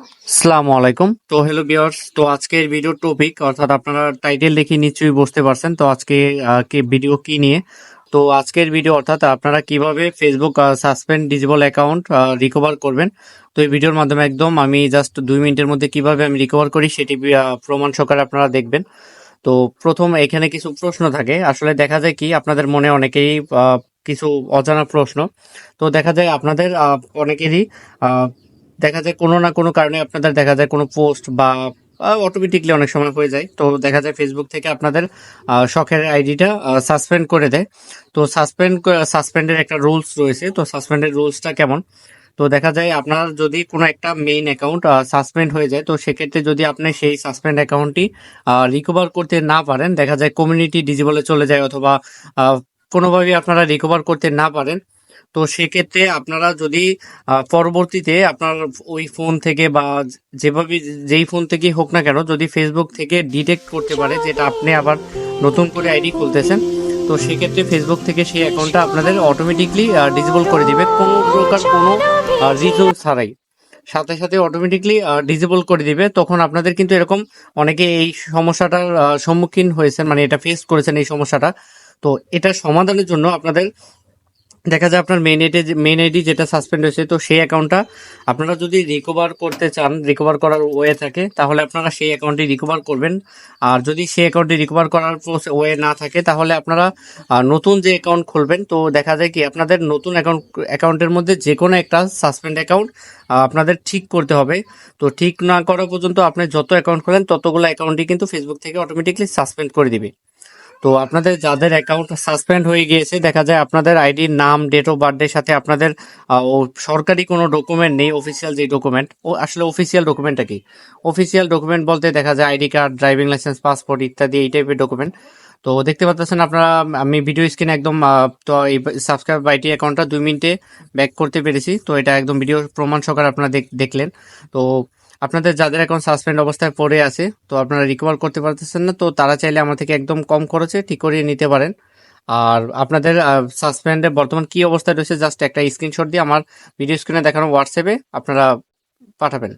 আসসালামু আলাইকুম। তো হ্যালো বিয়ার্স তো আজকের ভিডিও টপিক অর্থাৎ আপনারা টাইটেল দেখে নিশ্চয়ই বুঝতে পারছেন, তো আজকে ভিডিও কি নিয়ে? তো আজকের ভিডিও অর্থাৎ আপনারা কীভাবে Facebook suspend disable account recover করবেন? তো এই ভিডিওর মাধ্যমে একদম আমি জাস্ট দুই মিনিটের মধ্যে কীভাবে আমি রিকভার করি সেটি প্রমাণ সহকারে আপনারা দেখবেন। তো প্রথম এখানে কিছু প্রশ্ন থাকে। আসলে দেখা যায় কি, আপনাদের মনে অনেকেই কিছু অজানা প্রশ্ন। তো দেখা যায় আপনাদের অনেকেরই দেখা যায় কোনো না কোনো কারণে আপনাদের দেখা যায় কোনো পোস্ট বা অটোমেটিকলি অনেক সময় হয়ে যায়। তো দেখা যায় ফেসবুক থেকে আপনাদের শখের আইডিটা সাসপেন্ড করে দেয়। তো সাসপেন্ড সাসপেন্ডের একটা রুলস রয়েছে। তো সাসপেন্ডের রুলসটা কেমন? তো দেখা যায় আপনার যদি কোনো একটা মেইন অ্যাকাউন্ট সাসপেন্ড হয়ে যায়, তো সেক্ষেত্রে যদি আপনি সেই সাসপেন্ড অ্যাকাউন্টটি রিকভার করতে না পারেন, দেখা যায় কমিউনিটি ডিজেবলে চলে যায় অথবা কোনোভাবেই আপনারা রিকভার করতে না পারেন তো সেক্ষেত্রে আপনারা যদি পরবর্তীতে আপনার ওই ফোন থেকে বা যেভাবে, যেই ফোন থেকেই হোক না কেন যদি ফেসবুক থেকে ডিটেক্ট করতে পারে যেটা আপনি আবার নতুন করে আইডি খুলতেছেন, তো সেক্ষেত্রে ফেসবুক থেকে সেই অ্যাকাউন্টটা আপনাদের অটোমেটিকলি ডিসেবল করে দিবে কোনো প্রকার কোনো রিজন ছাড়াই। সাথে সাথে অটোমেটিকলি ডিসেবল করে দিবে। তখন আপনাদের কিন্তু এরকম অনেকে এই সমস্যাটার সম্মুখীন হয়েছেন মানে এটা ফেস করেছেন এই সমস্যাটা। তো এটা সমাধানের জন্য আপনাদের দেখা যায় আপনার মেন আইডি মেন আইডি যেটা সাসপেন্ড হয়েছে, তো সেই অ্যাকাউন্টটা আপনারা যদি রিকভার করতে চান রিকভার করার ওয়ে থাকে, তাহলে আপনারা সেই অ্যাকাউন্টটি রিকভার করবেন। আর যদি সেই অ্যাকাউন্টটি রিকভার করার ওয়ে না থাকে, তাহলে আপনারা নতুন যে অ্যাকাউন্ট খুলবেন, তো দেখা যায় কি আপনাদের নতুন অ্যাকাউন্ট অ্যাকাউন্টের মধ্যে যে কোনো একটা সাসপেন্ড অ্যাকাউন্ট আপনাদের ঠিক করতে হবে। তো ঠিক না করা পর্যন্ত আপনি যত অ্যাকাউন্ট খোলেন, ততগুলো অ্যাকাউন্টই কিন্তু ফেসবুক থেকে অটোমেটিকলি সাসপেন্ড করে দিবে। তো আপনাদের যাদের অ্যাকাউন্ট সাসপেন্ড হয়ে গিয়েছে, দেখা যায় আপনাদের আইডির নাম ডেট অফ বার্থডের সাথে আপনাদের সরকারি কোনো ডকুমেন্ট নেই অফিসিয়াল যে ডকুমেন্ট ও আসলে অফিসিয়াল ডকুমেন্টটা কি? অফিসিয়াল ডকুমেন্ট বলতে দেখা যায় ID card driving licence passport ইত্যাদি এই টাইপের ডকুমেন্ট তো দেখতে পাচ্ছেন আপনারা, আমি ভিডিও স্ক্রিনে একদম তো এই সাবস্ক্রাইব আইটি অ্যাকাউন্টটা দুই মিনিটে ব্যাক করতে পেরেছি। তো এটা একদম ভিডিও প্রমাণ সহকারে আপনারা দেখলেন। তো আপনাদের যাদের এখন সাসপেন্ড অবস্থায় পড়ে আছে, তো আপনারা রিকভার করতে পারতেছেন না, তো তারা চাইলে আমার থেকে একদম কম খরচে ঠিক করিয়ে নিতে পারেন। আর আপনাদের সাসপেন্ডে বর্তমান কি অবস্থায় রয়েছে জাস্ট একটা স্ক্রিনশট দিয়ে আমার ভিডিও স্ক্রিনে দেখানো হোয়াটসঅ্যাপে আপনারা পাঠাবেন।